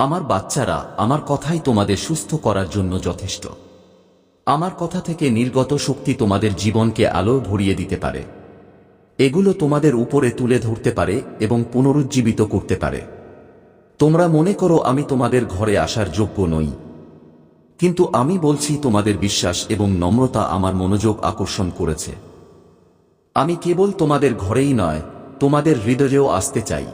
আমার বাচ্চারা আমার কথাই তোমাদের সুস্থ করার জন্য যথেষ্ট। আমার কথা থেকে নির্গত শক্তি তোমাদের জীবনকে আলো ভরিয়ে দিতে পারে। এগুলো তোমাদের উপরে তুলে ধরতে পারে এবং পুনরুজ্জীবিত করতে পারে। তোমরা মনে করো আমি তোমাদের ঘরে আসার যোগ্য নই। কিন্তু আমি বলছি তোমাদের বিশ্বাস এবং নম্রতা আমার মনোযোগ আকর্ষণ করেছে। আমি কেবল তোমাদের ঘরেই নয়, তোমাদের হৃদয়েও আসতে চাই।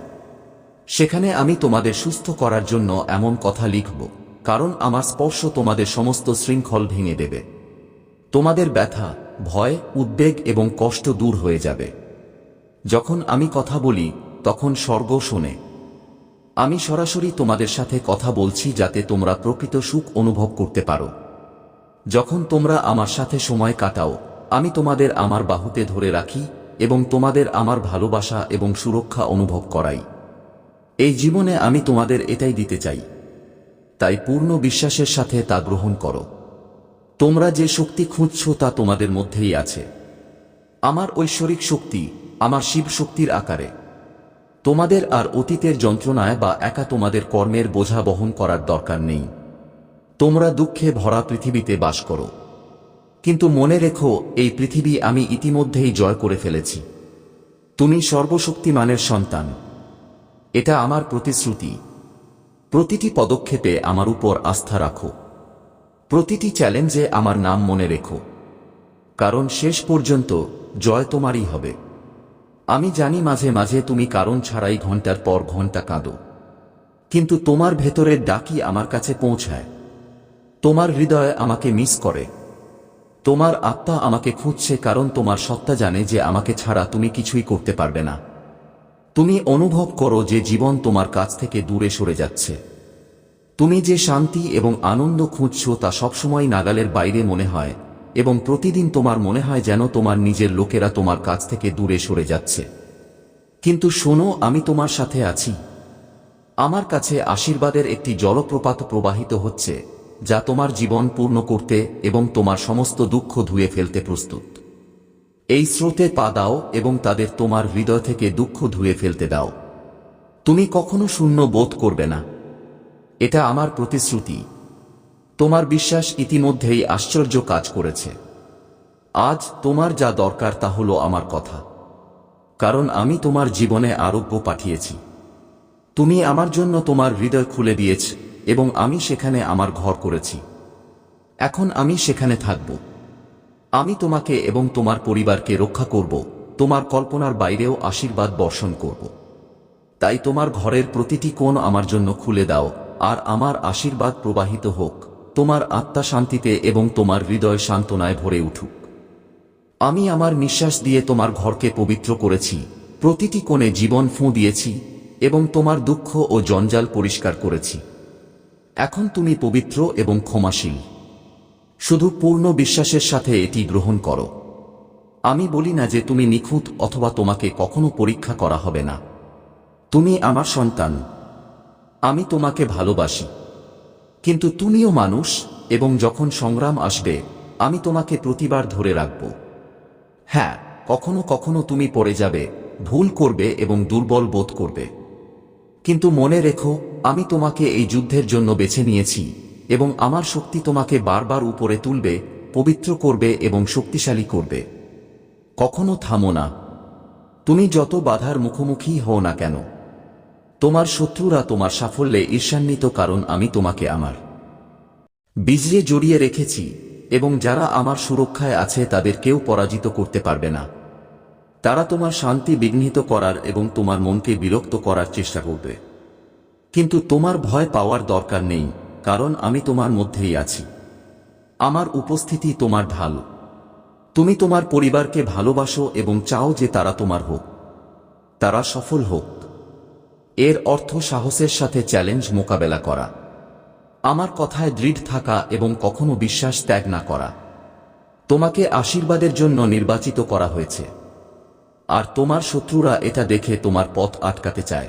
সেখানে আমি তোমাদের সুস্থ করার জন্য এমন কথা লিখব, কারণ আমার স্পর্শ তোমাদের সমস্ত শৃঙ্খল ভেঙে দেবে। তোমাদের ব্যথা, ভয়, উদ্বেগ এবং কষ্ট দূর হয়ে যাবে। যখন আমি কথা বলি, তখন স্বর্গ শোনে। আমি সরাসরি তোমাদের সাথে কথা বলছি যাতে তোমরা প্রকৃত সুখ অনুভব করতে পারো। যখন তোমরা আমার সাথে সময় কাটাও, আমি তোমাদের আমার বাহুতে ধরে রাখি এবং তোমাদের আমার ভালোবাসা এবং সুরক্ষা অনুভব করাই। এই জীবনে আমি তোমাদের এটাই দিতে চাই। তাই পূর্ণ বিশ্বাসের সাথে তা গ্রহণ করো। তোমরা যে শক্তি খুঁজছ তা তোমাদের মধ্যেই আছে। আমার ঐশ্বরিক শক্তি আমার শিব শক্তির আকারে। তোমাদের আর অতীতের যন্ত্রণায় বা একা তোমাদের কর্মের বোঝা বহন করার দরকার নেই। তোমরা দুঃখে ভরা পৃথিবীতে বাস করো। কিন্তু মনে রেখো, এই পৃথিবী আমি ইতিমধ্যেই জয় করে ফেলেছি। তুমি সর্বশক্তিমানের সন্তান। এটা আমার প্রতিশ্রুতি। প্রতিটি পদক্ষেপে আমার উপর আস্থা রাখো। প্রতিটি চ্যালেঞ্জে আমার নাম মনে রেখো। কারণ শেষ পর্যন্ত জয় তোমারই হবে। আমি জানি মাঝে মাঝে তুমি কারণ ছাড়াই ঘণ্টার পর ঘণ্টা কাঁদো। কিন্তু তোমার ভেতরের ডাকি আমার কাছে পৌঁছায়। তোমার হৃদয় আমাকে মিস করে। তোমার আত্মা আমাকে খুঁজছে কারণ তোমার সত্তা জানে যে আমাকে ছাড়া তুমি কিছুই করতে পারবে না। তুমি অনুভব করো যে জীবন তোমার কাছ থেকে দূরে সরে যাচ্ছে। তুমি যে শান্তি এবং আনন্দ খুঁজছ তা সবসময় নাগালের বাইরে মনে হয় এবং প্রতিদিন তোমার মনে হয় যেন তোমার নিজের লোকেরা তোমার কাছ থেকে দূরে সরে যাচ্ছে। কিন্তু শোনো, আমি তোমার সাথে আছি। আমার কাছে আশীর্বাদের একটি জলপ্রপাত প্রবাহিত হচ্ছে, যা তোমার জীবন পূর্ণ করতে এবং তোমার সমস্ত দুঃখ ধুয়ে ফেলতে প্রস্তুত। এই স্রোতে পা দাও এবং তাদের তোমার হৃদয় থেকে দুঃখ ধুয়ে ফেলতে দাও। তুমি কখনো শূন্য বোধ করবে না। এটা আমার প্রতিশ্রুতি। তোমার বিশ্বাস ইতিমধ্যেই আশ্চর্য কাজ করেছে। আজ তোমার যা দরকার তা হলো আমার কথা। কারণ আমি তোমার জীবনে আরোগ্য পাঠিয়েছি। তুমি আমার জন্য তোমার হৃদয় খুলে দিয়েছ এবং আমি সেখানে আমার ঘর করেছি। এখন আমি সেখানে থাকব। আমি তোমাকে এবং তোমার পরিবারকে রক্ষা করব, তোমার কল্পনার বাইরেও আশীর্বাদ বর্ষণ করব। তাই তোমার ঘরের প্রতিটি কোণ আমার জন্য খুলে দাও, আর আমার আশীর্বাদ প্রবাহিত হোক, তোমার আত্মা শান্তিতে এবং তোমার হৃদয় সান্ত্বনায় ভরে উঠুক। আমি আমার নিঃশ্বাস দিয়ে তোমার ঘরকে পবিত্র করেছি, প্রতিটি কোণে জীবন ফুঁ দিয়েছি, এবং তোমার দুঃখ ও জঞ্জাল পরিষ্কার করেছি। এখন তুমি পবিত্র এবং ক্ষমাশীল। শুধু পূর্ণ বিশ্বাসের সাথে এটি গ্রহণ করো। আমি বলি না যে তুমি নিখুঁত অথবা তোমাকে কখনো পরীক্ষা করা হবে না। তুমি আমার সন্তান। আমি তোমাকে ভালোবাসি। কিন্তু তুমিও মানুষ, এবং যখন সংগ্রাম আসবে, আমি তোমাকে প্রতিবার ধরে রাখব। হ্যাঁ কখনো কখনো তুমি পড়ে যাবে, ভুল করবে এবং দুর্বল বোধ করবে। কিন্তু মনে রেখো, আমি তোমাকে এই যুদ্ধের জন্য বেছে নিয়েছি। এবং আমার শক্তি তোমাকে বারবার উপরে তুলবে, পবিত্র করবে এবং শক্তিশালী করবে। কখনো থামো না। তুমি যত বাধার মুখোমুখি হও না কেন। তোমার শত্রুরা তোমার সাফল্যে ঈর্ষান্বিত কারণ আমি তোমাকে আমার বীজে জড়িয়ে রেখেছি, এবং যারা আমার সুরক্ষায় আছে তাদের কেউ পরাজিত করতে পারবে না। তারা তোমার শান্তি বিঘ্নিত করার এবং তোমার মনকে বিরক্ত করার চেষ্টা করবে। কিন্তু তোমার ভয় পাওয়ার দরকার নেই। কারণ আমি তোমার মধ্যেই আছি। আমার উপস্থিতি তোমার ঢাল। তুমি তোমার পরিবারকে ভালোবাসো এবং চাও যে তারা তোমার হোক। তারা সফল হোক। এর অর্থ সাহসের সাথে চ্যালেঞ্জ মোকাবেলা করা। আমার কথায় দৃঢ় থাকা এবং কখনো বিশ্বাস ত্যাগ না করা। তোমাকে আশীর্বাদের জন্য নির্বাচিত করা হয়েছে। আর তোমার শত্রুরা এটা দেখে তোমার পথ আটকাতে চায়।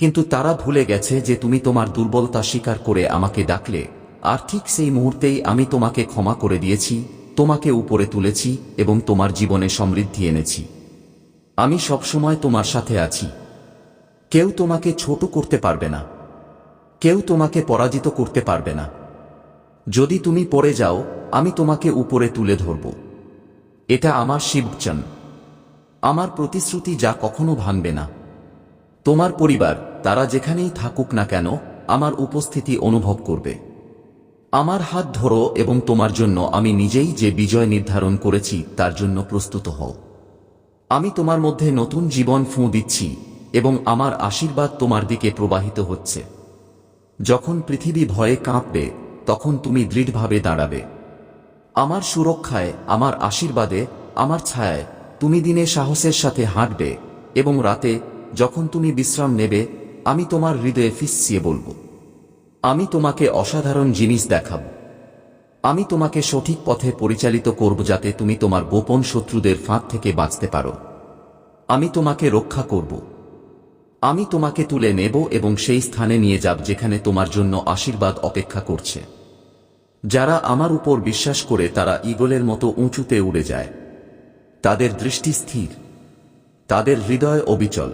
কিন্তু তারা ভুলে গেছে যে তুমি তোমার দুর্বলতা স্বীকার করে আমাকে ডাকলে। আর ঠিক সেই মুহূর্তেই আমি তোমাকে ক্ষমা করে দিয়েছি, তোমাকে উপরে তুলেছি এবং তোমার জীবনে সমৃদ্ধি এনেছি। আমি সবসময় তোমার সাথে আছি। কেউ তোমাকে ছোট করতে পারবে না। কেউ তোমাকে পরাজিত করতে পারবে না। যদি তুমি পড়ে যাও, আমি তোমাকে উপরে তুলে ধরব। এটা আমার শিবচন আমার প্রতিশ্রুতি যা কখনো ভাঙবে না। তোমার পরিবার তারা যেখানেই থাকুক না কেন, আমার উপস্থিতি অনুভব করবে। আমার হাত ধরো এবং তোমার জন্য আমি নিজেই যে বিজয় নির্ধারণ করেছি, তার জন্য প্রস্তুত হও। আমি তোমার মধ্যে নতুন জীবন ফুঁ দিচ্ছি এবং আমার আশীর্বাদ তোমার দিকে প্রবাহিত হচ্ছে। যখন পৃথিবী ভয়ে কাঁপবে, তখন তুমি দৃঢ়ভাবে দাঁড়াবে। আমার সুরক্ষায়, আমার আশীর্বাদে, আমার ছায়ায় তুমি দিনে সাহসের সাথে হাঁটবে এবং রাতে, যখন তুমি বিশ্রাম নেবে আমি তোমার হৃদয়ে ফিসিয়ে বলব। আমি তোমাকে অসাধারণ জিনিস দেখাব। আমি তোমাকে সঠিক পথে পরিচালিত করব যাতে তুমি তোমার গোপন শত্রুদের ফাঁক থেকে বাঁচতে পারো। আমি তোমাকে রক্ষা করব। আমি তোমাকে তুলে নেব এবং সেই স্থানে নিয়ে যাব যেখানে তোমার জন্য আশীর্বাদ অপেক্ষা করছে। যারা আমার উপর বিশ্বাস করে তারা ইগলের মতো উঁচুতে উড়ে যায়। তাদের দৃষ্টি স্থির। তাদের হৃদয় অবিচল।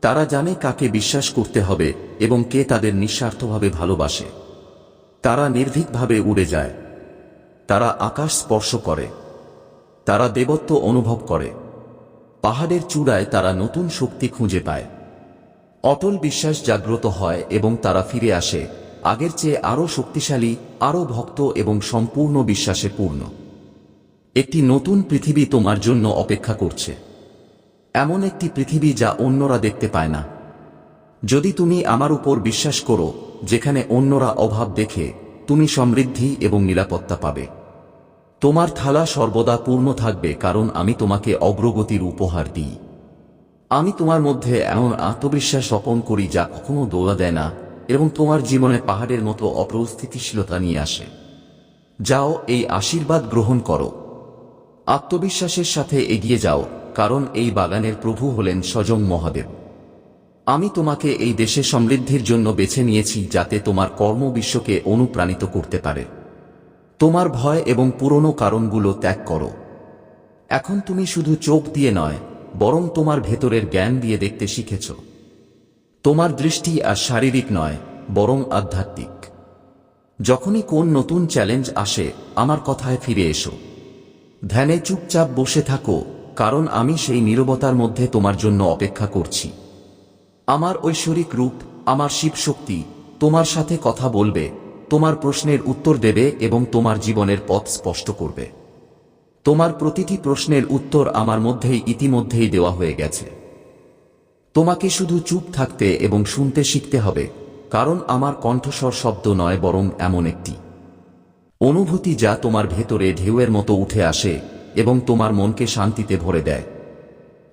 তারা জানে কাকে বিশ্বাস করতে হবে এবং কে তাদের নিঃস্বার্থভাবে ভালোবাসে। তারা নির্ভীকভাবে উড়ে যায়। তারা আকাশ স্পর্শ করে। তারা দেবত্ব অনুভব করে। পাহাড়ের চূড়ায় তারা নতুন শক্তি খুঁজে পায়। অটল বিশ্বাস জাগ্রত হয় এবং তারা ফিরে আসে, আগের চেয়ে আরও শক্তিশালী, আরও ভক্ত এবং সম্পূর্ণ বিশ্বাসে পূর্ণ। একটি নতুন পৃথিবী তোমার জন্য অপেক্ষা করছে। এমন একটি পৃথিবী যা অন্যরা দেখতে পায় না। যদি তুমি আমার উপর বিশ্বাস করো, যেখানে অন্যরা অভাব দেখে, তুমি সমৃদ্ধি এবং নিরাপত্তা পাবে। তোমার থালা সর্বদা পূর্ণ থাকবে কারণ আমি তোমাকে অগ্রগতির উপহার দিই। আমি তোমার মধ্যে এমন আত্মবিশ্বাস রোপণ করি যা কখনো দোলা দেয় না এবং তোমার জীবনে পাহাড়ের মতো অপ্রস্থিতিশীলতা নিয়ে আসে। যাও, এই আশীর্বাদ গ্রহণ করো। আত্মবিশ্বাসের সাথে এগিয়ে যাও। কারণ এই বাগানের প্রভু হলেন স্বজং মহাদেব। আমি তোমাকে এই দেশে সমৃদ্ধির জন্য বেছে নিয়েছি যাতে তোমার কর্ম বিশ্বকে অনুপ্রাণিত করতে পারে। তোমার ভয় এবং পুরনো কারণগুলো ত্যাগ করো। এখন তুমি শুধু চোখ দিয়ে নয়, বরং তোমার ভেতরের জ্ঞান দিয়ে দেখতে শিখেছ। তোমার দৃষ্টি আর শারীরিক নয়, বরং আধ্যাত্মিক। যখনই কোন নতুন চ্যালেঞ্জ আসে, আমার কথায় ফিরে এসো। ধ্যানে চুপচাপ বসে থাকো কারণ আমি সেই নীরবতার মধ্যে তোমার জন্য অপেক্ষা করছি। আমার ঐশ্বরিক রূপ, আমার শিব শক্তি তোমার সাথে কথা বলবে, তোমার প্রশ্নের উত্তর দেবে এবং তোমার জীবনের পথ স্পষ্ট করবে। তোমার প্রতিটি প্রশ্নের উত্তর আমার মধ্যেই ইতিমধ্যেই দেওয়া হয়ে গেছে। তোমাকে শুধু চুপ থাকতে এবং শুনতে শিখতে হবে, কারণ আমার কণ্ঠস্বর শব্দ নয় বরং এমন একটি। অনুভূতি যা তোমার ভেতরে ঢেউয়ের মতো উঠে আসে এবং তোমার মনকে শান্তিতে ভরে দেয়।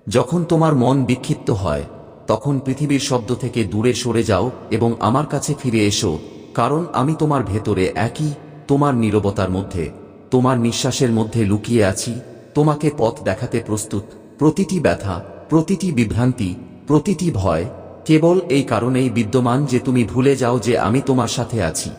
যখন তোমার মন বিক্ষিপ্ত হয়, তখন পৃথিবীর শব্দ থেকে দূরে সরে যাও এবং আমার কাছে ফিরে এসো, কারণ আমি তোমার ভেতরে একই, তোমার নীরবতার মধ্যে, তোমার নিঃশ্বাসের মধ্যে লুকিয়ে আছি, তোমাকে পথ দেখাতে প্রস্তুত, প্রতিটি ব্যথা, প্রতিটি বিভ্রান্তি, প্রতিটি ভয়, কেবল এই কারণেই বিদ্যমান যে তুমি ভুলে যাও যে আমি তোমার সাথে আছি।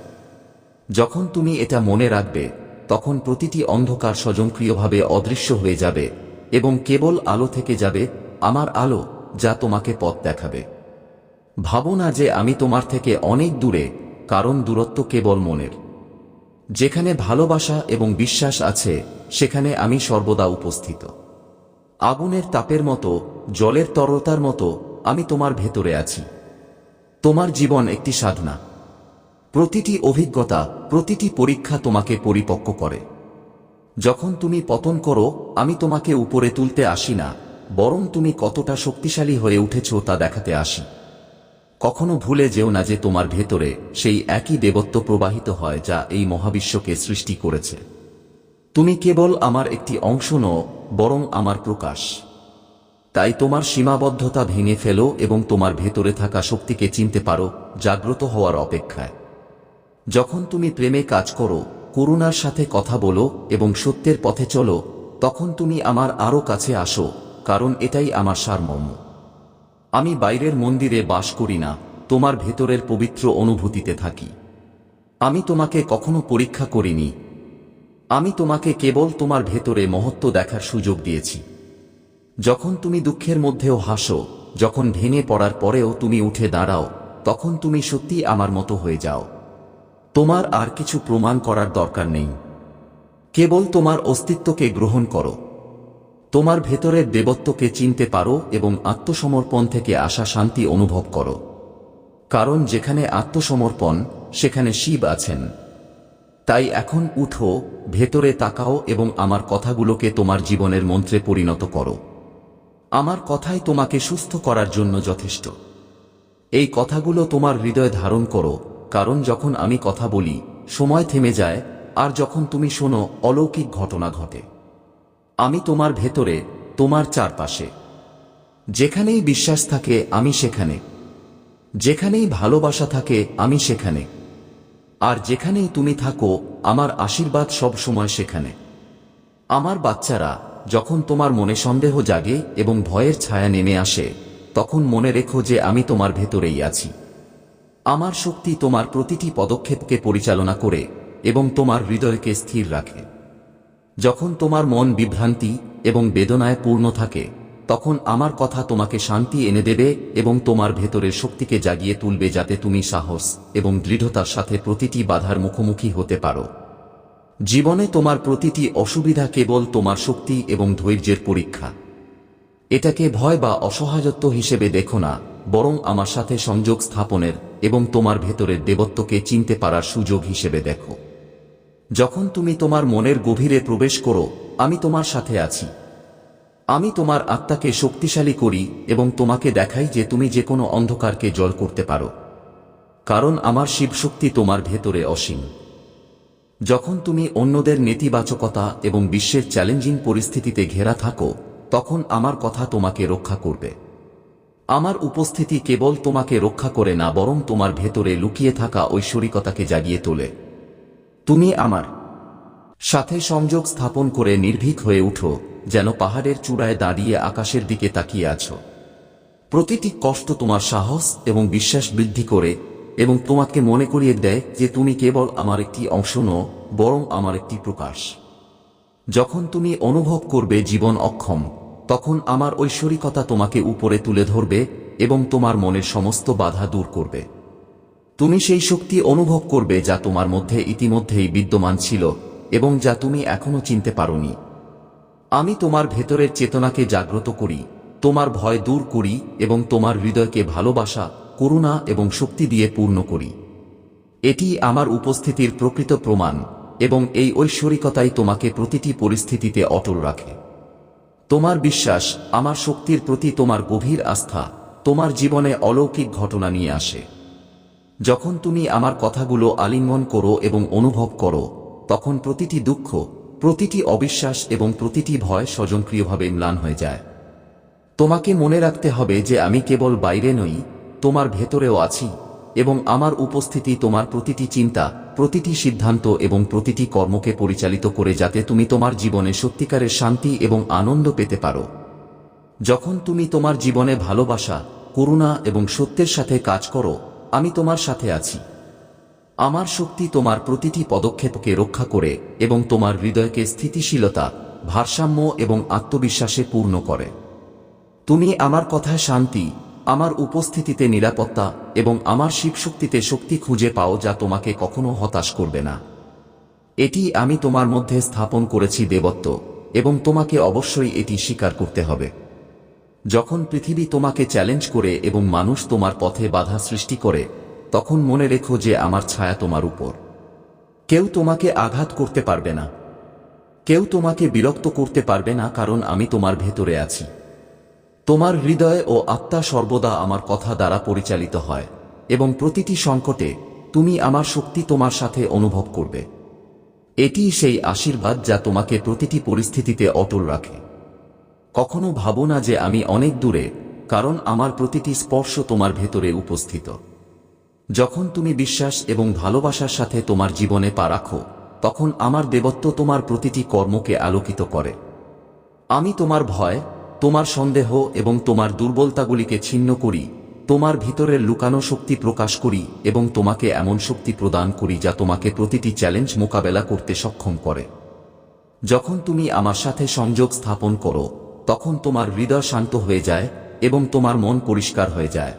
যখন তুমি এটা মনে রাখবে তখন প্রতিটি অন্ধকার স্বজনক্রিয়ভাবে অদৃশ্য হয়ে যাবে এবং কেবল আলো থেকে যাবে আমার আলো যা তোমাকে পথ দেখাবে। ভাবো না যে আমি তোমার থেকে অনেক দূরে, কারণ দূরত্ব কেবল মনের। যেখানে ভালোবাসা এবং বিশ্বাস আছে, সেখানে আমি সর্বদা উপস্থিত। আগুনের তাপের মতো, জলের তরতার মতো আমি তোমার ভেতরে আছি। তোমার জীবন একটি সাধনা। প্রতিটি অভিজ্ঞতা, প্রতিটি পরীক্ষা তোমাকে পরিপক্ক করে। যখন তুমি পতন করো, আমি তোমাকে উপরে তুলতে আসি না, বরং তুমি কতটা শক্তিশালী হয়ে উঠেছ তা দেখাতে আসি। কখনো ভুলে যেও না যে তোমার ভেতরে সেই একই দেবত্ব প্রবাহিত হয় যা এই মহাবিশ্বকে সৃষ্টি করেছে। তুমি কেবল আমার একটি অংশ নও, বরং আমার প্রকাশ। তাই তোমার সীমাবদ্ধতা ভেঙে ফেলো এবং তোমার ভেতরে থাকা শক্তিকে চিনতে পারো, জাগ্রত হওয়ার অপেক্ষায়। যখন তুমি প্রেমে কাজ করো, করুণার সাথে কথা বলো এবং সত্যের পথে চলো, তখন তুমি আমার আরও কাছে আসো, কারণ এটাই আমার সারমর্ম। আমি বাইরের মন্দিরে বাস করি না, তোমার ভেতরের পবিত্র অনুভূতিতে থাকি। আমি তোমাকে কখনো পরীক্ষা করিনি। আমি তোমাকে কেবল তোমার ভেতরে মহত্ব দেখার সুযোগ দিয়েছি। যখন তুমি দুঃখের মধ্যেও হাসো, যখন ভেঙে পড়ার পরেও তুমি উঠে দাঁড়াও, তখন তুমি সত্যি আমার মতো হয়ে যাও। তোমার আর কিছু প্রমাণ করার দরকার নেই। কেবল তোমার অস্তিত্বকে গ্রহণ করো। তোমার ভেতরের দেবত্বকে চিনতে পারো এবং আত্মসমর্পণ থেকে আসা শান্তি অনুভব করো। কারণ যেখানে আত্মসমর্পণ, সেখানে শিব আছেন। তাই এখন উঠো, ভেতরে তাকাও এবং আমার কথাগুলোকে তোমার জীবনের মন্ত্রে পরিণত করো। আমার কথাই তোমাকে সুস্থ করার জন্য যথেষ্ট। এই কথাগুলো তোমার হৃদয় ধারণ করো কারণ যখন আমি কথা বলি, সময় থেমে যায়, আর যখন তুমি শোনো, অলৌকিক ঘটনা ঘটে। আমি তোমার ভেতরে, তোমার চারপাশে। যেখানেই বিশ্বাস থাকে, আমি সেখানে। যেখানেই ভালোবাসা থাকে, আমি সেখানে। আর যেখানেই তুমি থাকো, আমার আশীর্বাদ সব সময় সেখানে। আমার বাচ্চারা, যখন তোমার মনে সন্দেহ জাগে এবং ভয়ের ছায়া নেমে আসে, তখন মনে রেখো যে আমি তোমার ভেতরেই আছি। আমার শক্তি তোমার প্রতিটি পদক্ষেপকে পরিচালনা করে এবং তোমার হৃদয়কে স্থির রাখে। যখন তোমার মন বিভ্রান্তি এবং বেদনায় পূর্ণ থাকে, তখন আমার কথা তোমাকে শান্তি এনে দেবে এবং তোমার ভেতরের শক্তিকে জাগিয়ে তুলবে যাতে তুমি সাহস এবং দৃঢ়তার সাথে প্রতিটি বাধার মুখোমুখি হতে পারো। জীবনে তোমার প্রতিটি অসুবিধা কেবল তোমার শক্তি এবং ধৈর্যের পরীক্ষা। এটাকে ভয় বা অসহায়ত্ব হিসেবে দেখো না, বরং আমার সাথে সংযোগ স্থাপনের এবং তোমার ভেতরের দেবত্বকে চিনতে পারার সুযোগ হিসেবে দেখো। যখন তুমি তোমার মনের গভীরে প্রবেশ করো, আমি তোমার সাথে আছি। আমি তোমার আত্মাকে শক্তিশালী করি এবং তোমাকে দেখাই যে তুমি যে কোনো অন্ধকারকে জল করতে পারো। কারণ আমার শিবশক্তি তোমার ভেতরে অসীম। যখন তুমি অন্যদের নেতিবাচকতা এবং বিশ্বের চ্যালেঞ্জিং পরিস্থিতিতে ঘেরা থাকো, তখন আমার কথা তোমাকে রক্ষা করবে। আমার উপস্থিতি কেবল তোমাকে রক্ষা করে না, বরং তোমার ভেতরে লুকিয়ে থাকা ঐশ্বরিকতাকে জাগিয়ে তোলে। তুমি আমার সাথে সংযোগ স্থাপন করে নির্ভীক হয়ে উঠো, যেন পাহাড়ের চূড়ায় দাঁড়িয়ে আকাশের দিকে তাকিয়ে আছো। প্রতিটি কষ্ট তোমার সাহস এবং বিশ্বাস বৃদ্ধি করে এবং তোমাকে মনে করিয়ে দেয় যে তুমি কেবল আমার একটি অংশ নও, বরং আমার একটি প্রকাশ। যখন তুমি অনুভব করবে জীবন অক্ষম তখন আমার ঐশ্বরিকতা তোমাকে উপরে তুলে ধরবে এবং তোমার মনের সমস্ত বাধা দূর করবে। তুমি সেই শক্তি অনুভব করবে যা তোমার মধ্যে ইতিমধ্যেই বিদ্যমান ছিল এবং যা তুমি এখনও চিনতে পারোনি। আমি তোমার ভেতরের চেতনাকে জাগ্রত করি, তোমার ভয় দূর করি এবং তোমার হৃদয়কে ভালোবাসা, করুণা এবং শক্তি দিয়ে পূর্ণ করি। এটি আমার উপস্থিতির প্রকৃত প্রমাণ এবং এই ঐশ্বরিকতাই তোমাকে প্রতিটি পরিস্থিতিতে অটল রাখে। তোমার বিশ্বাস আমার শক্তির প্রতি তোমার গভীর আস্থা, তোমার জীবনে অলৌকিক ঘটনা নিয়ে আসে। যখন তুমি আমার কথাগুলো আলিঙ্গন করো এবং অনুভব করো, তখন প্রতিটি দুঃখ, প্রতিটি অবিশ্বাস এবং প্রতিটি ভয় স্বজনক্রিয়ভাবে ম্লান হয়ে যায়। তোমাকে মনে রাখতে হবে যে আমি কেবল বাইরে নই, তোমার ভেতরেও আছি। এবং আমার উপস্থিতি তোমার প্রতিটি চিন্তা, প্রতিটি সিদ্ধান্ত এবং প্রতিটি কর্মকে পরিচালিত করে যাতে তুমি তোমার জীবনে সত্যিকারের শান্তি এবং আনন্দ পেতে পারো। যখন তুমি তোমার জীবনে ভালোবাসা, করুণা এবং সত্যের সাথে কাজ করো, আমি তোমার সাথে আছি। আমার শক্তি তোমার প্রতিটি পদক্ষেপকে রক্ষা করে এবং তোমার হৃদয়কে স্থিতিশীলতা, ভারসাম্য এবং আত্মবিশ্বাসে পূর্ণ করে। তুমি আমার কথায় শান্তি আমার উপস্থিতিতে নিরাপত্তা এবং আমার শিবশক্তিতে শক্তি খুঁজে পাও যা তোমাকে কখনো হতাশ করবে না। এটি আমি তোমার মধ্যে স্থাপন করেছি দেবত্ব, এবং তোমাকে অবশ্যই এটি স্বীকার করতে হবে। যখন পৃথিবী তোমাকে চ্যালেঞ্জ করে এবং মানুষ তোমার পথে বাধা সৃষ্টি করে, তখন মনে রেখো যে আমার ছায়া তোমার উপর। কেউ তোমাকে আঘাত করতে পারবে না। কেউ তোমাকে বিরক্ত করতে পারবে না কারণ আমি তোমার ভেতরে আছি। তোমার হৃদয় ও আত্মা সর্বদা আমার কথা দ্বারা পরিচালিত হয়, এবং প্রতিটি সংকটে তুমি আমার শক্তি তোমার সাথে অনুভব করবে। এটি সেই আশীর্বাদ যা তোমাকে প্রতিটি পরিস্থিতিতে অটল রাখে। কখনো ভাবো না যে আমি অনেক দূরে, কারণ আমার প্রতিটি স্পর্শ তোমার ভেতরে উপস্থিত। যখন তুমি বিশ্বাস এবং ভালোবাসার সাথে তোমার জীবনে পা রাখো, তখন আমার দেবত্ব তোমার প্রতিটি কর্মকে আলোকিত করে। আমি তোমার ভয় তোমার সন্দেহ এবং তোমার দুর্বলতাগুলিকে ছিন্ন করি, তোমার ভিতরের লুকানো শক্তি প্রকাশ করি এবং তোমাকে এমন শক্তি প্রদান করি যা তোমাকে প্রতিটি চ্যালেঞ্জ মোকাবেলা করতে সক্ষম করে। যখন তুমি আমার সাথে সংযোগ স্থাপন করো, তখন তোমার হৃদয় শান্ত হয়ে যায় এবং তোমার মন পরিষ্কার হয়ে যায়।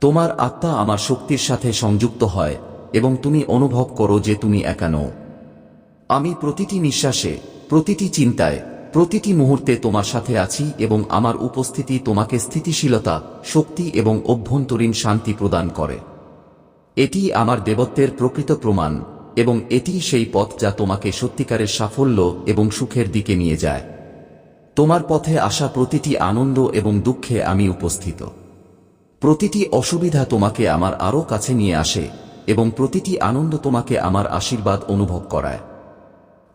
তোমার আত্মা আমার শক্তির সাথে সংযুক্ত হয় এবং তুমি অনুভব করো যে তুমি একা নও। আমি প্রতিটি নিঃশ্বাসে, প্রতিটি চিন্তায় প্রতিটি মুহূর্তে তোমার সাথে আছি এবং আমার উপস্থিতি তোমাকে স্থিতিশীলতা, শক্তি এবং অভ্যন্তরীণ শান্তি প্রদান করে। এটি আমার দেবত্বের প্রকৃত প্রমাণ এবং এটি সেই পথ যা তোমাকে সত্যিকারের সাফল্য এবং সুখের দিকে নিয়ে যায়। তোমার পথে আসা প্রতিটি আনন্দ এবং দুঃখে আমি উপস্থিত। প্রতিটি অসুবিধা তোমাকে আমার আরও কাছে নিয়ে আসে এবং প্রতিটি আনন্দ তোমাকে আমার আশীর্বাদ অনুভব করায়।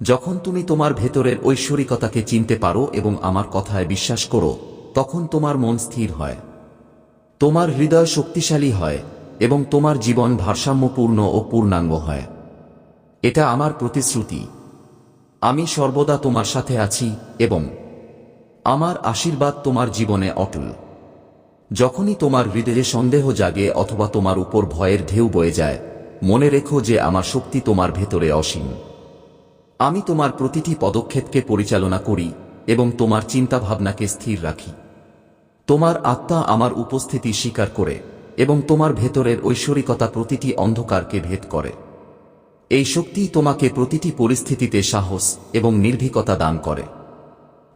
যখন তুমি তোমার ভেতরের ঐশ্বরিকতাকে চিনতে পারো এবং আমার কথায় বিশ্বাস করো, তখন তোমার মন স্থির হয়। তোমার হৃদয় শক্তিশালী হয় এবং তোমার জীবন ভারসাম্যপূর্ণ ও পূর্ণাঙ্গ হয়। এটা আমার প্রতিশ্রুতি। আমি সর্বদা তোমার সাথে আছি এবং আমার আশীর্বাদ তোমার জীবনে অটল। যখনই তোমার হৃদয়ে সন্দেহ জাগে অথবা তোমার উপর ভয়ের ঢেউ বয়ে যায়, মনে রেখো যে আমার শক্তি তোমার ভেতরে অসীম। আমি তোমার প্রতিটি পদক্ষেপকে পরিচালনা করি এবং তোমার চিন্তাভাবনাকে স্থির রাখি। তোমার আত্মা আমার উপস্থিতি স্বীকার করে এবং তোমার ভেতরের ঐশ্বরিকতা প্রতিটি অন্ধকারকে ভেদ করে। এই শক্তি তোমাকে প্রতিটি পরিস্থিতিতে সাহস এবং নির্ভীকতা দান করে।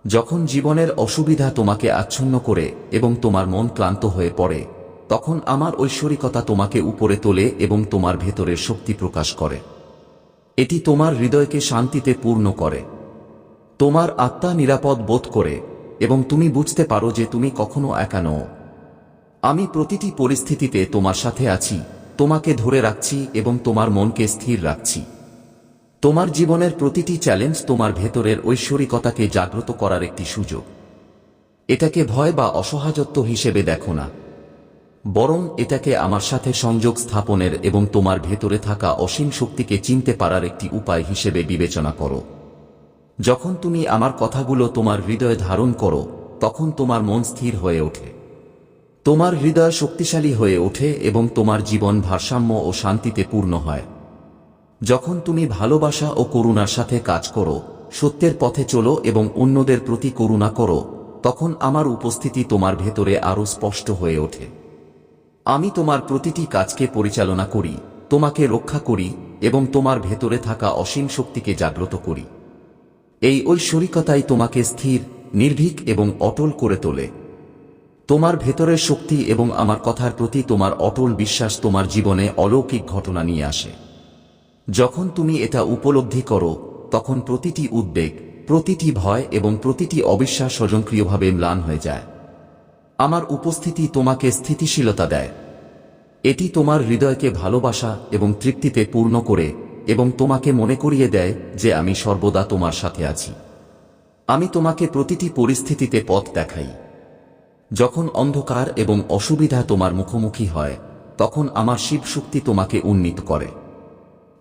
যখন জীবনের অসুবিধা তোমাকে আচ্ছন্ন করে এবং তোমার মন ক্লান্ত হয়ে পড়ে, তখন আমার ঐশ্বরিকতা তোমাকে উপরে তোলে এবং তোমার ভেতরের শক্তি প্রকাশ করে। এটি তোমার হৃদয়কে শান্তিতে পূর্ণ করে। তোমার আত্মা নিরাপদ বোধ করে, এবং তুমি বুঝতে পারো যে তুমি কখনো একা নও। আমি প্রতিটি পরিস্থিতিতে তোমার সাথে আছি, তোমাকে ধরে রাখছি এবং তোমার মনকে স্থির রাখছি। তোমার জীবনের প্রতিটি চ্যালেঞ্জ তোমার ভেতরের ঐশ্বরিকতাকে জাগ্রত করার একটি সুযোগ। এটাকে ভয় বা অসহায়ত্ব হিসেবে দেখো না। বরং এটাকে আমার সাথে সংযোগ স্থাপনের এবং তোমার ভেতরে থাকা অসীম শক্তিকে চিনতে পারার একটি উপায় হিসেবে বিবেচনা করো। যখন তুমি আমার কথাগুলো তোমার হৃদয়ে ধারণ করো, তখন তোমার মন স্থির হয়ে ওঠে। তোমার হৃদয় শক্তিশালী হয়ে ওঠে এবং তোমার জীবন ভারসাম্য ও শান্তিতে পূর্ণ হয়। যখন তুমি ভালোবাসা ও করুণার সাথে কাজ করো, সত্যের পথে চলো এবং অন্যদের প্রতি করুণা করো, তখন আমার উপস্থিতি তোমার ভেতরে আরও স্পষ্ট হয়ে ওঠে। আমি তোমার প্রতিটি কাজকে পরিচালনা করি, তোমাকে রক্ষা করি, এবং তোমার ভেতরে থাকা অসীম শক্তিকে জাগ্রত করি। এই ঐশ্বরিকতাই তোমাকে স্থির, নির্ভীক এবং অটল করে তোলে। তোমার ভেতরের শক্তি এবং আমার কথার প্রতি তোমার অটল বিশ্বাস তোমার জীবনে অলৌকিক ঘটনা নিয়ে আসে। যখন তুমি এটা উপলব্ধি করো, তখন প্রতিটি উদ্বেগ, প্রতিটি ভয় এবং প্রতিটি অবিশ্বাস স্বয়ংক্রিয়ভাবে ম্লান হয়ে যায়। আমার উপস্থিতি তোমাকে স্থিতিশীলতা দেয়। এটি তোমার হৃদয়কে ভালোবাসা এবং তৃপ্তিতে পূর্ণ করে এবং তোমাকে মনে করিয়ে দেয় যে আমি সর্বদা তোমার সাথে আছি। আমি তোমাকে প্রতিটি পরিস্থিতিতে পথ দেখাই। যখন অন্ধকার এবং অসুবিধা তোমার মুখোমুখি হয়, তখন আমার শিব শক্তি তোমাকে উন্নীত করে।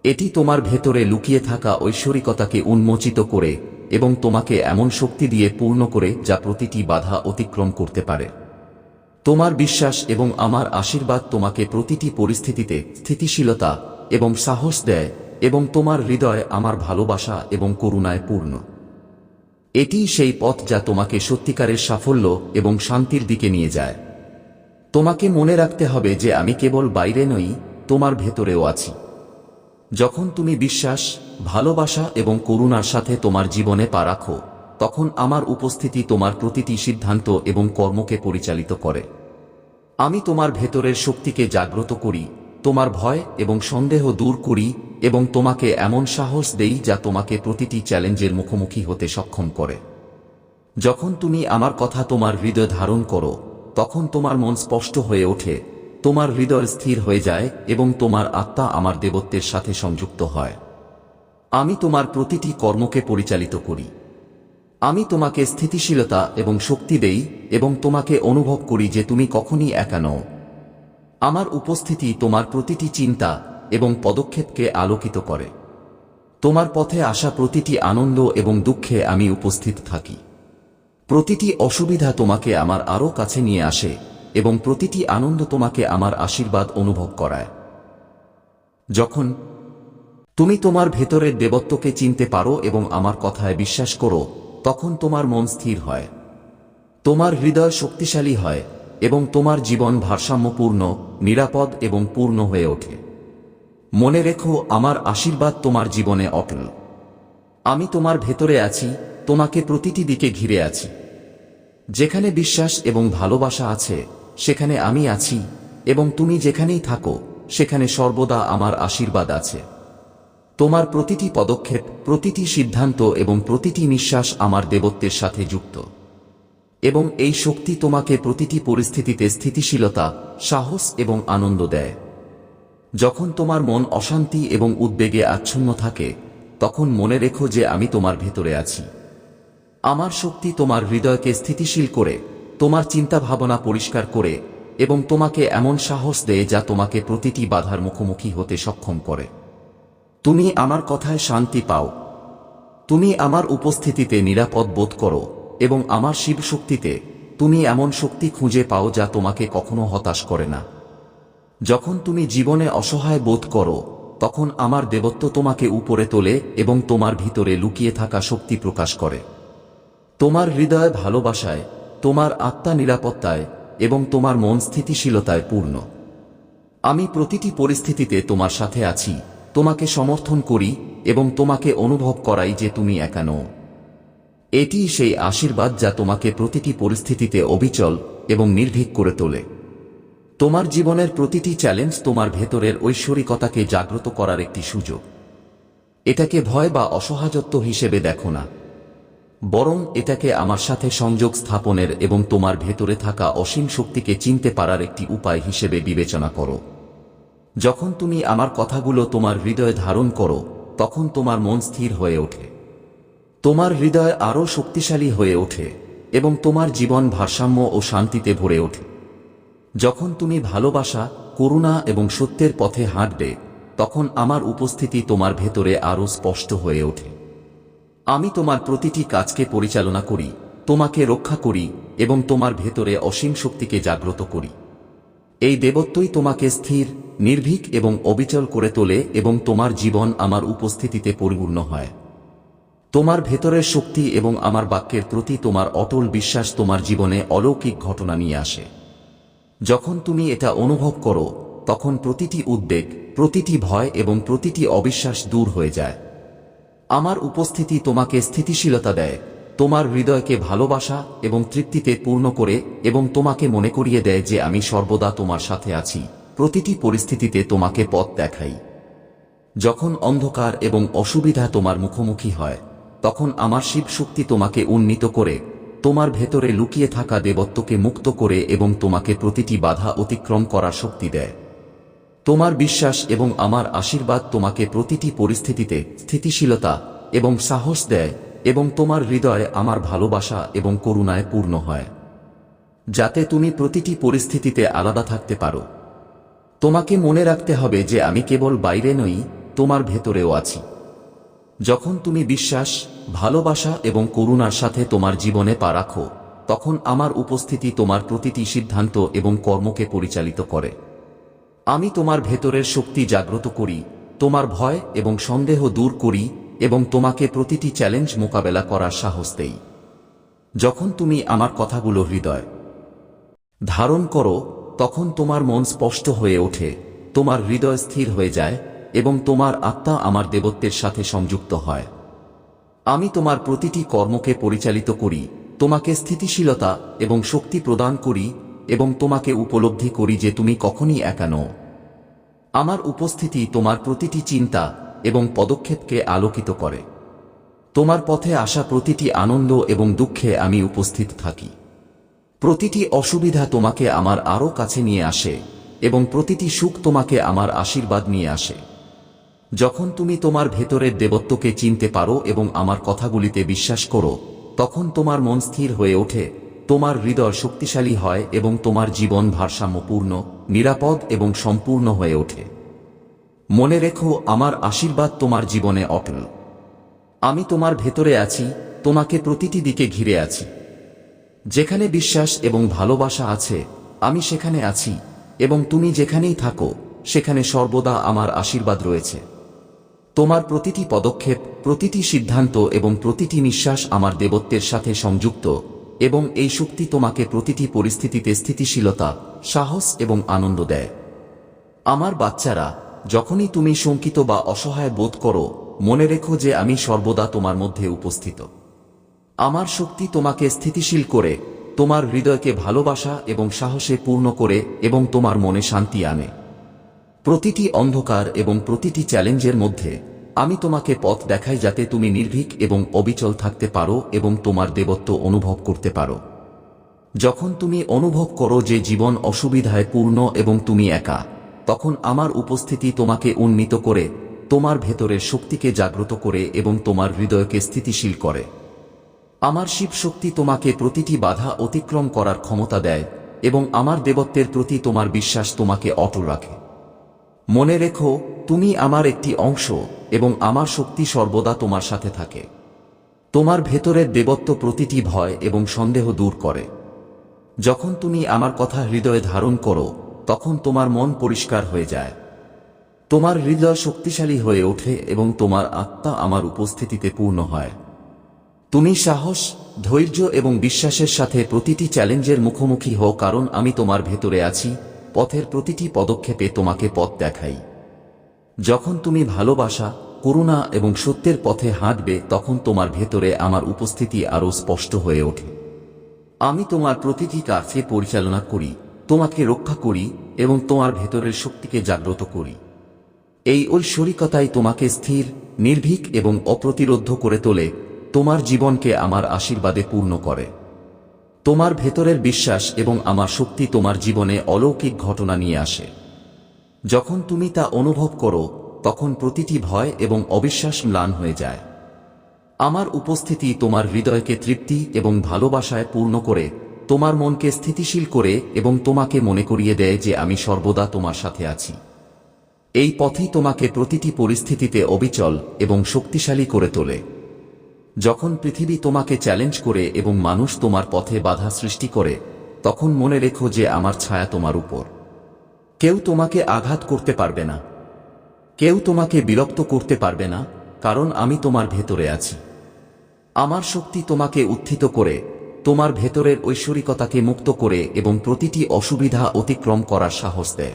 এটি তোমার ভেতরে লুকিয়ে থাকা ঐশ্বরিকতাকে উন্মোচিত করে এবং তোমাকে এমন শক্তি দিয়ে পূর্ণ করে যা প্রতিটি বাধা অতিক্রম করতে পারে। তোমার বিশ্বাস এবং আমার আশীর্বাদ তোমাকে প্রতিটি পরিস্থিতিতে স্থিতিশীলতা এবং সাহস দেয় এবং তোমার হৃদয় আমার ভালোবাসা এবং করুণায় পূর্ণ। এটি সেই পথ যা তোমাকে সত্যিকারের সাফল্য এবং শান্তির দিকে নিয়ে যায়। তোমাকে মনে রাখতে হবে যে আমি কেবল বাইরে নই, তোমার ভেতরেও আছি। যখন তুমি বিশ্বাস, ভালোবাসা এবং করুণার সাথে তোমার জীবনে পা রাখো তখন আমার উপস্থিতি তোমার প্রতিটি সিদ্ধান্ত এবং কর্মকে পরিচালিত করে। আমি তোমার ভেতরের শক্তিকে জাগ্রত করি, তোমার ভয় এবং সন্দেহ দূর করি এবং তোমাকে এমন সাহস দেই যা তোমাকে প্রতিটি চ্যালেঞ্জের মুখোমুখি হতে সক্ষম করে। যখন তুমি আমার কথা তোমার হৃদয় ধারণ করো, তখন তোমার মন স্পষ্ট হয়ে ওঠে, তোমার হৃদয় স্থির হয়ে যায় এবং তোমার আত্মা আমার দেবত্বের সাথে সংযুক্ত হয়। আমি তোমার প্রতিটি কর্মকে পরিচালিত করি। আমি তোমাকে স্থিতিশীলতা এবং শক্তি দেই এবং তোমাকে অনুভব করি যে তুমি কখনই একা নও। আমার উপস্থিতি তোমার প্রতিটি চিন্তা এবং পদক্ষেপকে আলোকিত করে। তোমার পথে আসা প্রতিটি আনন্দ এবং দুঃখে আমি উপস্থিত থাকি। প্রতিটি অসুবিধা তোমাকে আমার আরও কাছে নিয়ে আসে এবং প্রতিটি আনন্দ তোমাকে আমার আশীর্বাদ অনুভব করায়। যখন তুমি তোমার ভেতরের দেবত্বকে চিনতে পারো এবং আমার কথায় বিশ্বাস করো তখন তোমার মন স্থির হয়। তোমার হৃদয় শক্তিশালী হয় এবং তোমার জীবন ভারসাম্যপূর্ণ, নিরাপদ এবং পূর্ণ হয়ে ওঠে। মনে রেখো, আমার আশীর্বাদ তোমার জীবনে অটল। আমি তোমার ভেতরে আছি, তোমাকে প্রতিটি দিকে ঘিরে আছি। যেখানে বিশ্বাস এবং ভালোবাসা আছে, সেখানে আমি আছি এবং তুমি যেখানেই থাকো, সেখানে সর্বদা আমার আশীর্বাদ আছে। তোমার প্রতিটি পদক্ষেপ, প্রতিটি সিদ্ধান্ত এবং প্রতিটি নিঃশ্বাস আমার দেবত্বের সাথে যুক্ত। এবং এই শক্তি তোমাকে প্রতিটি পরিস্থিতিতে স্থিতিশীলতা, সাহস এবং আনন্দ দেয়। যখন তোমার মন অশান্তি এবং উদ্বেগে আচ্ছন্ন থাকে, তখন মনে রেখো যে আমি তোমার ভেতরে আছি। আমার শক্তি তোমার হৃদয়কে স্থিতিশীল করে, তোমার চিন্তা ভাবনা পরিষ্কার করে এবং তোমাকে এমন সাহস দেয় যা তোমাকে প্রতিটি বাধার মুখোমুখি হতে সক্ষম করে। তুমি আমার কথায় শান্তি পাও। তুমি আমার উপস্থিতিতে নিরাপদ বোধ করো এবং আমার শিব শক্তিতে তুমি এমন শক্তি খুঁজে পাও যা তোমাকে কখনো হতাশ করে না। যখন তুমি জীবনে অসহায় বোধ করো, তখন আমার দেবত্ব তোমাকে উপরে তোলে এবং তোমার ভিতরে লুকিয়ে থাকা শক্তি প্রকাশ করে। তোমার হৃদয় ভালোবাসায়, তোমার আত্মা নিরাপত্তায় এবং তোমার মন স্থিতিশীলতায় পূর্ণ। আমি প্রতিটি পরিস্থিতিতে তোমার সাথে আছি। তোমাকে সমর্থন করি এবং তোমাকে অনুভব করাই যে তুমি একা এটি সেই আশীর্বাদ যা তোমাকে প্রতিটি পরিস্থিতিতে অবিচল এবং নির্ভীক করে তোলে। তোমার জীবনের প্রতিটি চ্যালেঞ্জ তোমার ভেতরের ঐশ্বরিকতাকে জাগ্রত করার একটি সুযোগ। এটাকে ভয় বা অসহায়ত্ব হিসেবে দেখো না। বরং এটাকে আমার সাথে সংযোগ স্থাপনের এবং তোমার ভেতরে থাকা অসীম শক্তিকে চিনতে পারার একটি উপায় হিসেবে বিবেচনা করো। যখন তুমি আমার কথাগুলো তোমার হৃদয়ে ধারণ করো, তখন তোমার মন স্থির হয়ে ওঠে। তোমার হৃদয় আরও শক্তিশালী হয়ে ওঠে এবং তোমার জীবন ভারসাম্য ও শান্তিতে ভরে ওঠে। যখন তুমি ভালোবাসা, করুণা এবং সত্যের পথে হাঁটবে, তখন আমার উপস্থিতি তোমার ভেতরে আরও স্পষ্ট হয়ে ওঠে। আমি তোমার প্রতিটি কাজকে পরিচালনা করি, তোমাকে রক্ষা করি এবং তোমার ভেতরে অসীম শক্তিকে জাগ্রত করি। এই দেবত্বই তোমাকে স্থির, নির্ভীক এবং অবিচল করে তোলে এবং তোমার জীবন আমার উপস্থিতিতে পরিপূর্ণ হয়। তোমার ভেতরের শক্তি এবং আমার বাক্যের প্রতি তোমার অটল বিশ্বাস তোমার জীবনে অলৌকিক ঘটনা নিয়ে আসে। যখন তুমি এটা অনুভব করো, তখন প্রতিটি উদ্বেগ, প্রতিটি ভয় এবং প্রতিটি অবিশ্বাস দূর হয়ে যায়। আমার উপস্থিতি তোমাকে স্থিতিশীলতা দেয় তোমার হৃদয়কে ভালোবাসা এবং তৃপ্তিতে পূর্ণ করে এবং তোমাকে মনে করিয়ে দেয় যে আমি সর্বদা তোমার সাথে আছি। প্রতিটি পরিস্থিতিতে তোমাকে পথ দেখাই। যখন অন্ধকার এবং অসুবিধা তোমার মুখোমুখি হয়, তখন আমার শিব শক্তি তোমাকে উন্নীত করে, তোমার ভেতরে লুকিয়ে থাকা দেবত্বকে মুক্ত করে এবং তোমাকে প্রতিটি বাধা অতিক্রম করার শক্তি দেয়। তোমার বিশ্বাস এবং আমার আশীর্বাদ তোমাকে প্রতিটি পরিস্থিতিতে স্থিতিশীলতা এবং সাহস দেয় এবং তোমার হৃদয় আমার ভালোবাসা এবং করুণায় পূর্ণ হয়। যাতে তুমি প্রতিটি পরিস্থিতিতে আলাদা থাকতে পারো। তোমাকে মনে রাখতে হবে যে আমি কেবল বাইরে নই, তোমার ভেতরেও আছি। যখন তুমি বিশ্বাস, ভালোবাসা এবং করুণার সাথে তোমার জীবনে পা রাখো, তখন আমার উপস্থিতি তোমার প্রতিটি সিদ্ধান্ত এবং কর্মকে পরিচালিত করে। আমি তোমার ভেতরের শক্তি জাগ্রত করি, তোমার ভয় এবং সন্দেহ দূর করি এবং তোমাকে প্রতিটি চ্যালেঞ্জ মোকাবেলা করার সাহস দেই। যখন তুমি আমার কথাগুলো হৃদয় ধারণ করো, তখন তোমার মন স্পষ্ট হয়ে ওঠে, তোমার হৃদয় স্থির হয়ে যায় এবং তোমার আত্মা আমার দেবত্বের সাথে সংযুক্ত হয়। আমি তোমার প্রতিটি কর্মকে পরিচালিত করি, তোমাকে স্থিতিশীলতা এবং শক্তি প্রদান করি এবং তোমাকে উপলব্ধি করি যে তুমি কখনই একা নও। আমার উপস্থিতি তোমার প্রতিটি চিন্তা এবং পদক্ষেপকে আলোকিত করে। তোমার পথে আসা প্রতিটি আনন্দ এবং দুঃখে আমি উপস্থিত থাকি। প্রতিটি অসুবিধা তোমাকে আমার আরও কাছে নিয়ে আসে এবং প্রতিটি সুখ তোমাকে আমার আশীর্বাদ নিয়ে আসে। যখন তুমি তোমার ভেতরের দেবত্বকে চিনতে পারো এবং আমার কথাগুলিতে বিশ্বাস করো, তখন তোমার মন স্থির হয়ে ওঠে, তোমার হৃদয় শক্তিশালী হয় এবং তোমার জীবন ভারসাম্যপূর্ণ, নিরাপদ এবং সম্পূর্ণ হয়ে ওঠে। মনে রেখো, আমার আশীর্বাদ তোমার জীবনে অটল। আমি তোমার ভেতরে আছি, তোমাকে প্রতিটি দিকে ঘিরে আছি। যেখানে বিশ্বাস এবং ভালোবাসা আছে, আমি সেখানে আছি, এবং তুমি যেখানেই থাকো, সেখানে সর্বদা আমার আশীর্বাদ রয়েছে। তোমার প্রতিটি পদক্ষেপ, প্রতিটি সিদ্ধান্ত এবং প্রতিটি নিঃশ্বাস আমার দেবত্বের সাথে সংযুক্ত, এবং এই শক্তি তোমাকে প্রতিটি পরিস্থিতিতে স্থিতিশীলতা, সাহস এবং আনন্দ দেয়। আমার বাচ্চারা যখনই তুমি শঙ্কিত বা অসহায় বোধ করো, মনে রেখো যে আমি সর্বদা তোমার মধ্যে উপস্থিত। আমার শক্তি তোমাকে স্থিতিশীল করে, তোমার হৃদয়কে ভালোবাসা এবং সাহসে পূর্ণ করে এবং তোমার মনে শান্তি আনে। প্রতিটি অন্ধকার এবং প্রতিটি চ্যালেঞ্জের মধ্যে, আমি তোমাকে পথ দেখাই যাতে তুমি নির্ভীক এবং অবিচল থাকতে পারো এবং তোমার দেবত্ব অনুভব করতে পারো। যখন তুমি অনুভব করো যে জীবন অসুবিধায় পূর্ণ এবং তুমি একা তখন আমার উপস্থিতি তোমাকে উন্নীত করে, তোমার ভেতরের শক্তিকে জাগ্রত করে এবং তোমার হৃদয়কে স্থিতিশীল করে। আমার শিব শক্তি তোমাকে প্রতিটি বাধা অতিক্রম করার ক্ষমতা দেয় এবং আমার দেবত্বের প্রতি তোমার বিশ্বাস তোমাকে অটল রাখে। মনে রেখো, তুমি আমার একটি অংশ এবং আমার শক্তি সর্বদা তোমার সাথে থাকে। তোমার ভেতরের দেবত্ব প্রতিটি ভয় এবং সন্দেহ দূর করে। যখন তুমি আমার কথা হৃদয়ে ধারণ করো তখন তোমার মন পরিষ্কার হয়ে যায়। তোমার হৃদয় শক্তিশালী হয়ে ওঠে এবং তোমার আত্মা আমার উপস্থিতিতে পূর্ণ হয়। তুমি সাহস, ধৈর্য এবং বিশ্বাসের সাথে প্রতিটি চ্যালেঞ্জের মুখোমুখি হও কারণ আমি তোমার ভেতরে আছি, পথের প্রতিটি পদক্ষেপে তোমাকে পথ দেখাই। যখন তুমি ভালোবাসা, করুণা এবং সত্যের পথে হাঁটবে তখন তোমার ভেতরে আমার উপস্থিতি আরও স্পষ্ট হয়ে ওঠে। আমি তোমার প্রতিটি কাজে পরিচালনা করি। তোমাকে রক্ষা করি এবং তোমার ভেতরের শক্তিকে জাগ্রত করি। এই ঐশ্বরিকতাই তোমাকে স্থির, নির্ভীক এবং অপ্রতিরোধ করে তোলে, তোমার জীবনকে আমার আশীর্বাদে পূর্ণ করে। তোমার ভেতরের বিশ্বাস এবং আমার শক্তি তোমার জীবনে অলৌকিক ঘটনা নিয়ে আসে। যখন তুমি তা অনুভব করো, তখন প্রতিটি ভয় এবং অবিশ্বাস ম্লান হয়ে যায়। আমার উপস্থিতি তোমার হৃদয়কে তৃপ্তি এবং ভালোবাসায় পূর্ণ করে তোমার মনকে স্থিতিশীল করে এবং তোমাকে মনে করিয়ে দেয় যে আমি সর্বদা তোমার সাথে আছি। এই পথই তোমাকে প্রতিটি পরিস্থিতিতে অবিচল এবং শক্তিশালী করে তোলে। যখন পৃথিবী তোমাকে চ্যালেঞ্জ করে এবং মানুষ তোমার পথে বাধা সৃষ্টি করে, তখন মনে রেখো যে আমার ছায়া তোমার উপর। কেউ তোমাকে আঘাত করতে পারবে না। কেউ তোমাকে বিরক্ত করতে পারবে না, কারণ আমি তোমার ভেতরে আছি। আমার শক্তি তোমাকে উত্থিত করে তোমার ভেতরের ঐশ্বরিকতাকে মুক্ত করে এবং প্রতিটি অসুবিধা অতিক্রম করার সাহস দেয়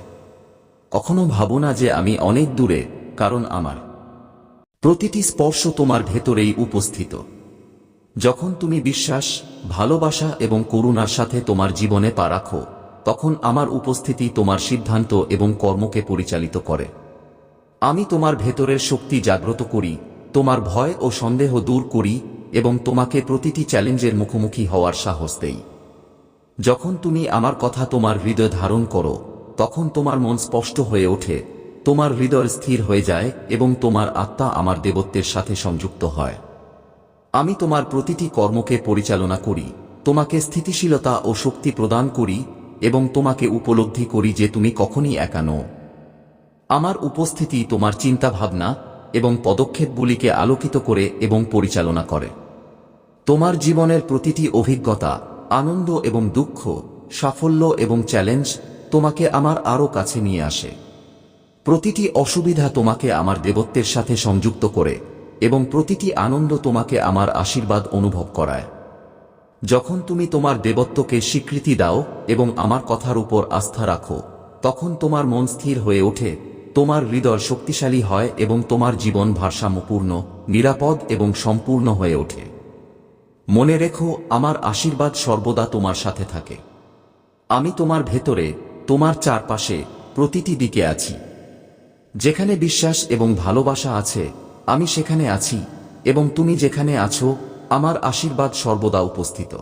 কখনো ভাবো না যে আমি অনেক দূরে, কারণ আমার। প্রতিটি স্পর্শ তোমার ভেতরেই উপস্থিত। যখন তুমি বিশ্বাস, ভালোবাসা এবং করুণার সাথে তোমার জীবনে পা রাখো, তখন আমার উপস্থিতি তোমার সিদ্ধান্ত এবং কর্মকে পরিচালিত করে। আমি তোমার ভেতরের শক্তি জাগ্রত করি, তোমার ভয় ও সন্দেহ দূর করি এবং তোমাকে প্রতিটি চ্যালেঞ্জের মুখোমুখি হওয়ার সাহস দেই। যখন তুমি আমার কথা তোমার হৃদয় ধারণ করো, তখন তোমার মন স্পষ্ট হয়ে ওঠে, তোমার হৃদয় স্থির হয়ে যায় এবং তোমার আত্মা আমার দেবত্বের সাথে সংযুক্ত হয়। আমি তোমার প্রতিটি কর্মকে পরিচালনা করি, তোমাকে স্থিতিশীলতা ও শক্তি প্রদান করি এবং তোমাকে উপলব্ধি করি যে তুমি কখনই একা নও। আমার উপস্থিতি তোমার চিন্তাভাবনা এবং পদক্ষেপগুলিকে আলোকিত করে এবং পরিচালনা করে। তোমার জীবনের প্রতিটি অভিজ্ঞতা, আনন্দ এবং দুঃখ, সাফল্য এবং চ্যালেঞ্জ তোমাকে আমার আরও কাছে নিয়ে আসে। প্রতিটি অসুবিধা তোমাকে আমার দেবত্বের সাথে সংযুক্ত করে এবং প্রতিটি আনন্দ তোমাকে আমার আশীর্বাদ অনুভব করায়। যখন তুমি তোমার দেবত্বকে স্বীকৃতি দাও এবং আমার কথার উপর আস্থা রাখো, তখন তোমার মন স্থির হয়ে ওঠে তোমার হৃদয় শক্তিশালী হয় এবং তোমার জীবন ভারসাম্যপূর্ণ, নিরাপদ এবং সম্পূর্ণ হয়ে ওঠে। মনে রেখো, আমার আশীর্বাদ সর্বদা তোমার সাথে থাকে। আমি তোমার ভেতরে, তোমার চারপাশে, প্রতিটি দিকে আছি। যেখানে বিশ্বাস এবং ভালোবাসা আছে, আমি সেখানে আছি এবং তুমি যেখানে আছো, আমার আশীর্বাদ সর্বদা উপস্থিত।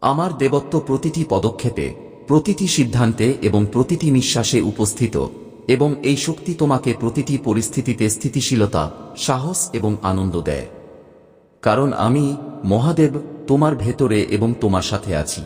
আমার দেবত্ব প্রতিটি পদক্ষেপে, প্রতিটি সিদ্ধান্তে এবং প্রতিটি নিঃশ্বাসে উপস্থিত। এবং এই শক্তি তোমাকে প্রতিটি পরিস্থিতিতে স্থিতিশীলতা, সাহস এবং আনন্দ দেয়। কারণ আমি মহাদেব, তোমার ভেতরে এবং তোমার সাথে আছি।